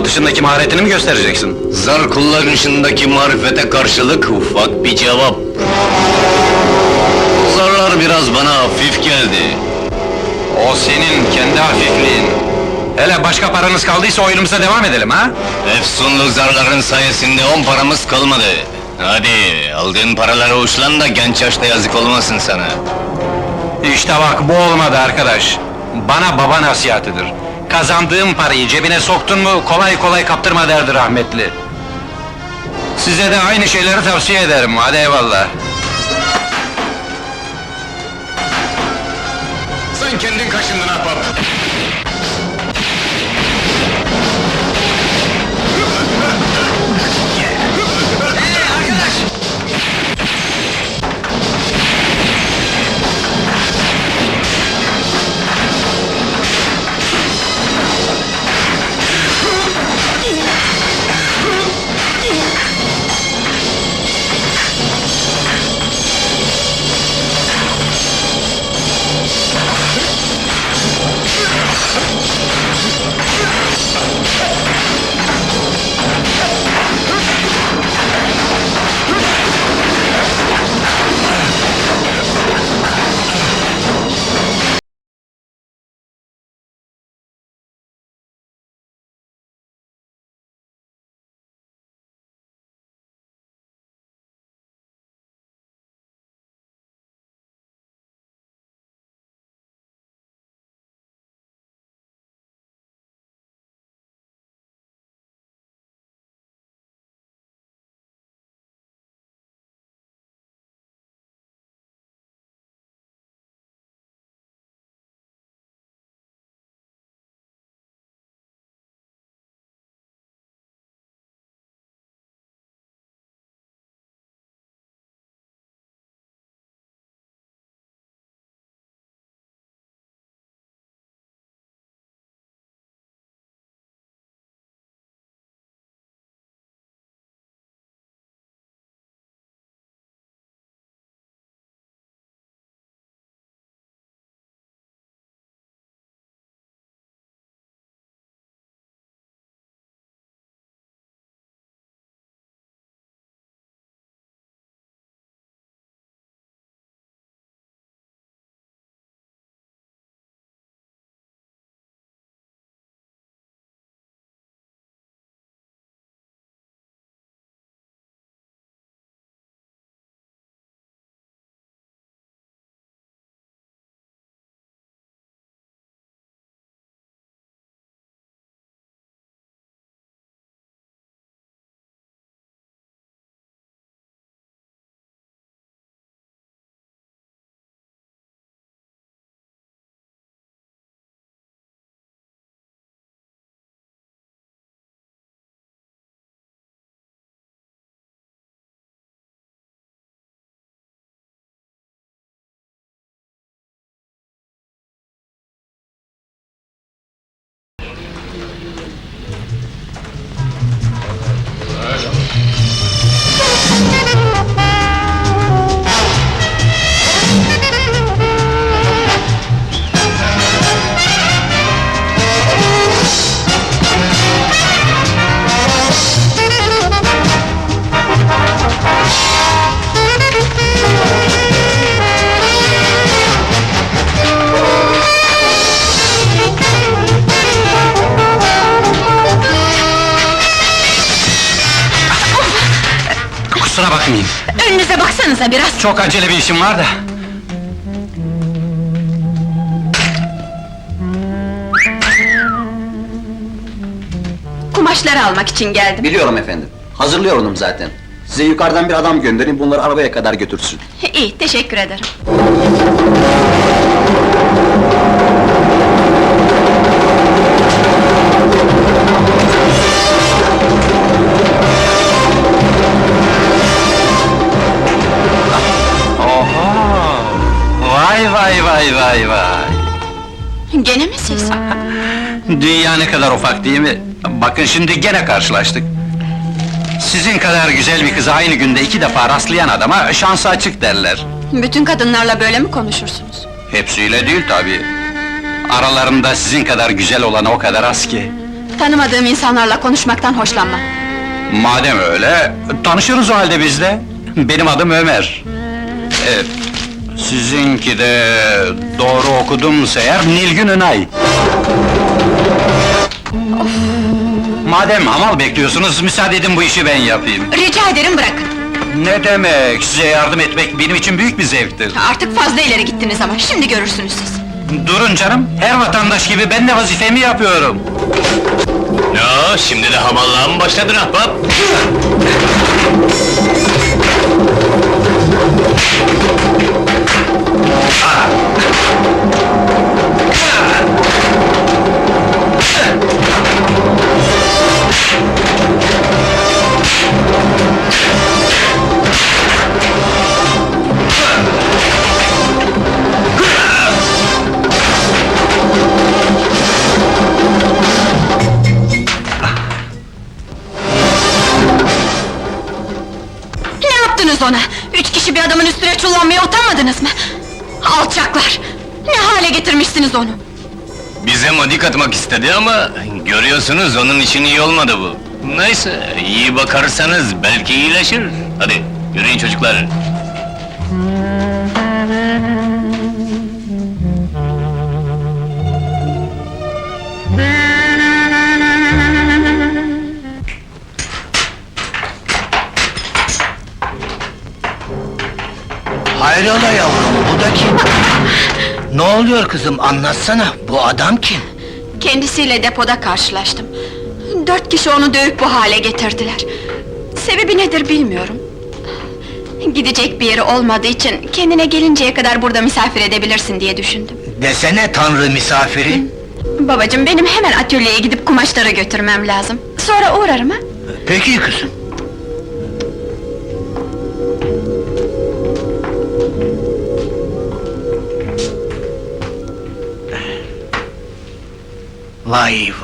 atışındaki maharetini mi göstereceksin? Zar kullanışındaki marifete karşılık ufak bir cevap. Zarlar biraz bana hafif geldi. O senin kendi hafifliğin. Hele başka paranız kaldıysa oyunumuza devam edelim ha? Efsunlu zarların sayesinde on paramız kalmadı. Hadi, aldığın paraları uçlan da genç yaşta yazık olmasın sana. İşte bak bu olmadı arkadaş. Bana baba nasihatidir. Kazandığım parayı cebine soktun mu kolay kolay kaptırma derdi rahmetli. Size de aynı şeyleri tavsiye ederim. Hadi eyvallah. Sen kendin kaşındın ahbap. Bakmayın. Önünüze baksanıza biraz. Çok acele bir işim var da. Kumaşları almak için geldim. Biliyorum efendim. Hazırlıyorum zaten. Size yukarıdan bir adam gönderin, bunları arabaya kadar götürsün. İyi, teşekkür ederim. Vay vay vay vay! Gene mi siz? Dünya ne kadar ufak değil mi? Bakın şimdi gene karşılaştık. Sizin kadar güzel bir kıza aynı günde iki defa rastlayan adama şansı açık derler. Bütün kadınlarla böyle mi konuşursunuz? Hepsiyle değil tabii. Aralarında sizin kadar güzel olan o kadar az ki. Tanımadığım insanlarla konuşmaktan hoşlanmam. Madem öyle, tanışırız o halde biz de. Benim adım Ömer. Evet, sizinki de doğru okudumsa eğer Nilgün Önay. Madem hamal bekliyorsunuz, müsaade edin bu işi ben yapayım. Rica ederim bırakın. Ne demek, size yardım etmek benim için büyük bir zevktir. Artık fazla ileri gittiniz ama, şimdi görürsünüz siz. Durun canım, her vatandaş gibi ben de vazifemi yapıyorum. Ne şimdi de hamallığa mı başladın ahbap? Yaptınız ona? Üç kişi bir adamın üstüne çullanmaya utanmadınız mı? Alçaklar! Ne hale getirmişsiniz onu? Bize modik atmak istedi ama... ...görüyorsunuz onun için iyi olmadı bu. Neyse, iyi bakarsanız belki iyileşir. Hadi, yürüyün çocuklar. Hayrola yavrum, bu da kim? ne oluyor kızım, anlatsana, bu adam kim? Kendisiyle depoda karşılaştım. Dört kişi onu dövüp bu hale getirdiler. Sebebi nedir bilmiyorum. Gidecek bir yeri olmadığı için kendine gelinceye kadar burada misafir edebilirsin diye düşündüm. Desene tanrı misafiri. Babacığım benim hemen atölyeye gidip kumaşları götürmem lazım. Sonra uğrarım ha. Peki kızım. live